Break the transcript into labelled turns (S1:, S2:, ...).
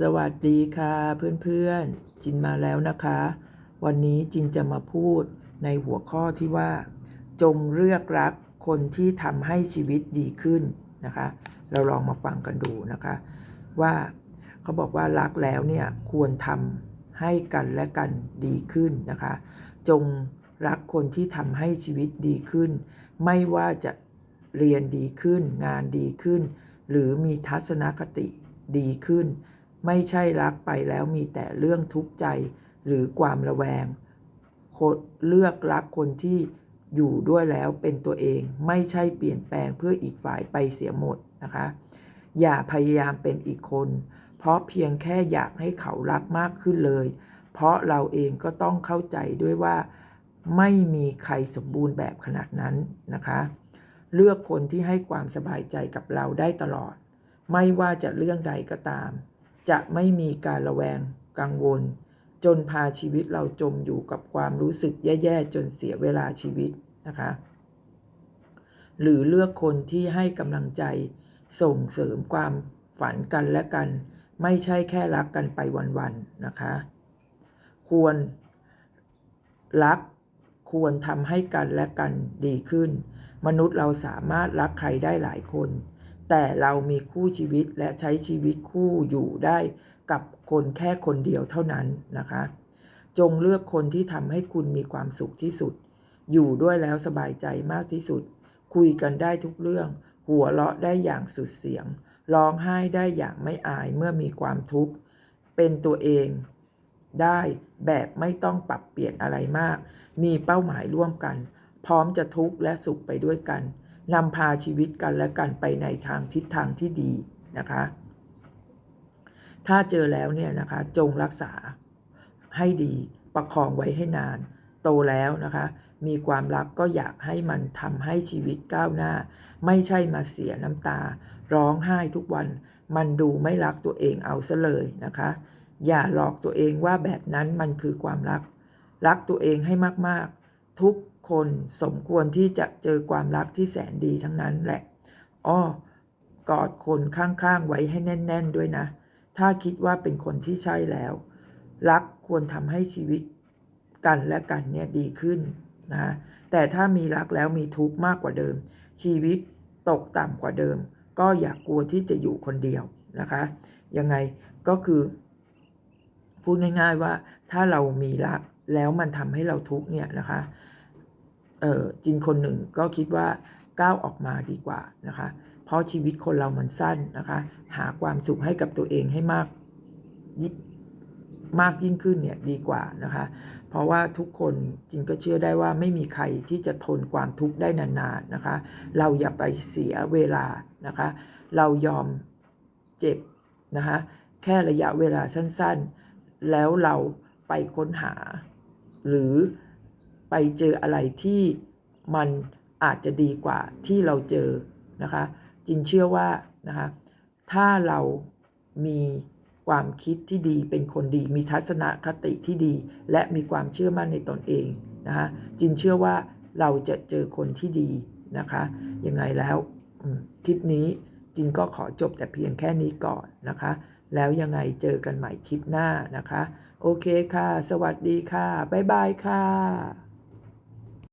S1: สวัสดีค่ะเพื่อนๆ จินมาแล้วนะคะ วันนี้จินจะมาพูดในหัวข้อที่ว่า จงเลือกรักคนที่ทำให้ชีวิตดีขึ้นนะคะ เราลองมาฟังกันดูนะคะ ว่าเขาบอกว่ารักแล้วเนี่ยควรทำให้กันและกันดีขึ้นนะคะ จงรักคนที่ทำให้ชีวิตดีขึ้น ไม่ว่าจะเรียนดีขึ้น งานดีขึ้น หรือมีทัศนคติดีขึ้น ไม่ใช่รักไปแล้วมีแต่เรื่องทุกข์ใจหรือความระแวงคนเลือกรักคนที่อยู่ด้วยแล้วเป็นตัวเองไม่ใช่เปลี่ยนแปลงเพื่ออีกฝ่ายไปเสียหมดนะคะ อย่าพยายามเป็นอีกคน เพราะเพียงแค่อยากให้เขารักมากขึ้นเลย เพราะเราเองก็ต้องเข้าใจด้วยว่า ไม่มีใครสมบูรณ์แบบขนาดนั้นนะคะ เลือกคนที่ให้ความสบายใจกับเราได้ตลอด ไม่ว่าจะเรื่องใดก็ตาม จะไม่มีการระแวงกังวล จนพาชีวิตเราจมอยู่กับความรู้สึกแย่ๆจนเสียเวลาชีวิตนะคะ หรือเลือกคนที่ให้กำลังใจส่งเสริมความฝันกันและกัน ไม่ใช่แค่รักกันไปวันๆนะคะ ควรรักควรทำให้กันและกันดีขึ้น มนุษย์เราสามารถรักใครได้หลายคน แต่เรามีคู่ชีวิตและใช้ชีวิตคู่อยู่ได้กับคนแค่คนเดียวเท่านั้นนะคะ จงเลือกคนที่ทำให้คุณมีความสุขที่สุด อยู่ด้วยแล้วสบายใจมากที่สุด คุยกันได้ทุกเรื่อง หัวเราะได้อย่างสุดเสียง ร้องไห้ได้อย่างไม่อายเมื่อมีความทุกข์ เป็นตัวเองได้แบบไม่ต้องปรับเปลี่ยนอะไรมาก มีเป้าหมายร่วมกัน พร้อมจะทุกข์และสุขไปด้วยกัน นำพาชีวิตกันและกันไปในทางทิศทางที่ดีนะคะ ถ้าเจอแล้วเนี่ยนะคะจงรักษาให้ดีประคองไว้ให้นาน โตแล้วนะคะ มีความรักก็อยากให้มันทำให้ชีวิตก้าวหน้า ไม่ใช่มาเสียน้ำตา ร้องไห้ทุกวัน มันดูไม่รักตัวเองเอาซะเลยนะคะ อย่าหลอกตัวเองว่าแบบนั้นมันคือความรัก รักตัวเองให้มากๆ ทุกคนสมควรที่จะเจอความรักที่แสนดีทั้งนั้นแหละ อ้อกอดคนข้างๆไว้ให้แน่น ๆ ด้วยนะ ถ้าคิดว่าเป็นคนที่ใช่แล้ว รักควรทำให้ชีวิตกันและกันเนี่ยดีขึ้นนะ แต่ถ้ามีรักแล้วมีทุกข์มากกว่าเดิม ชีวิตตกต่ำกว่าเดิม ก็อย่ากกลัวที่จะอยู่คนเดียวนะคะ ยังไงก็คือ พูดง่าย ๆว่าถ้าเรามีรัก แล้วมันทำให้เราทุกเนี่ยนะคะเออจินคนหนึ่งก็คิดว่าก้าวออกมาดีกว่านะคะ เพราะชีวิตคนเรามันสั้นนะคะ หาความสุขให้กับตัวเองให้มากยิมากยิ่งขึ้นเนี่ยดีกว่านะคะ เพราะว่าทุกคนจินก็เชื่อได้ว่าไม่มีใครที่จะทนความทุกข์ได้นานๆนะคะ เราอย่าไปเสียเวลานะคะ เรายอมเจ็บนะคะ แค่ระยะเวลาสั้นๆ แล้วเราไปค้นหา หรือไปเจออะไรที่มันอาจจะดีกว่าที่เราเจอนะคะ จินเชื่อว่านะคะถ้าเรามีความคิดที่ดีเป็นคนดี มีทัศนคติที่ดี และมีความเชื่อมั่นในตนเองนะคะจินเชื่อว่าเราจะเจอคนที่ดีนะคะยังไงแล้วคลิปนี้จินก็ขอจบแต่เพียงแค่นี้ก่อนนะคะ แล้วยังไงเจอกันใหม่คลิปหน้านะคะ โอเคค่ะ สวัสดีค่ะ บ๊ายบายค่ะ